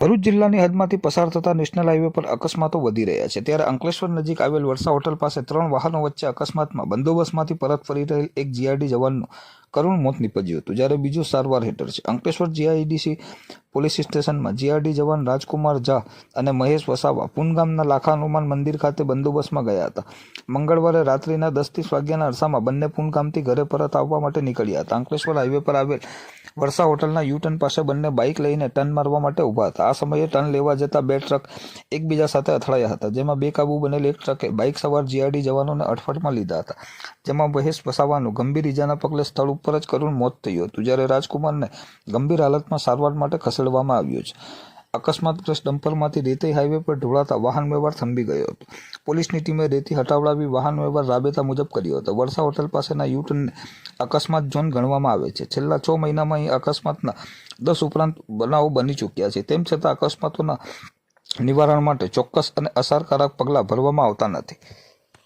ભરૂચ જિલ્લાની હદમાંથી પસાર થતા નેશનલ હાઈવે પર અકસ્માતો વધી રહ્યા છે. ત્યારે અંકલેશ્વર નજીક આવેલ વરસા હોટલ પાસે ત્રણ વાહનો વચ્ચે અકસ્માતમાં બંદોબસ્તમાંથી પરત ફરી રહેલ એક જીઆરડી જવાનનું કરુણ મોત નીપજ્યું હતું. જ્યારે બીજું સારવાર હેઠળ છે. અંકલેશ્વર જીઆઈડીસી પોલીસ સ્ટેશનમાં જીઆરડી જવાન રાજકુમાર ઝા અને મહેશ વસાવા પુનગામના લાખા હનુમાન મંદિર ખાતે બંદોબસ્તમાં ગયા હતા. મંગળવારે રાત્રિના દસ ત્રીસ વાગ્યાના અરસામાં બંને પુનગામથી ઘરે પરત આવવા માટે નીકળ્યા હતા. અંકલેશ્વર હાઈવે પર આવેલ વરસા હોટલના યુ ટર્ન પાસે બંને બાઇક લઈને ટર્ન મારવા માટે ઊભા હતા. આ સમયે ટર્ન લેવા જતા બે ટ્રક એકબીજા સાથે અથડાયા હતા, જેમાં બેકાબુ બનેલ એક ટ્રકે બાઇક સવાર જીઆરડી જવાનોને અડફટમાં લીધા હતા, જેમાં મહેશ વસાવાનું ગંભીર ઇજાના પગલે સ્થળ ઉપર જ કરુણ મોત થયું હતું જ્યારે રાજકુમારને ગંભીર હાલતમાં સારવાર માટે ખસેડવામાં આવ્યો છે. અકસ્માતગ્રસ્ત ડમ્પરમાંથી રેતી હાઈવે પર ઢોળાતા વાહન વ્યવહાર થંભી ગયો હતો. પોલીસની ટીમે રેતી હટાવડાવી વાહન વ્યવહાર રાબેતા મુજબ કર્યો હતો. વરસા હોટલ પાસેના યુટર્નને અકસ્માત ઝોન ગણવામાં આવે છે. છેલ્લા છ મહિનામાં અહીં અકસ્માતના દસ ઉપરાંત બનાવો બની ચૂક્યા છે. તેમ છતાં અકસ્માતોના નિવારણ માટે ચોક્કસ અને અસરકારક પગલાં ભરવામાં આવતા નથી.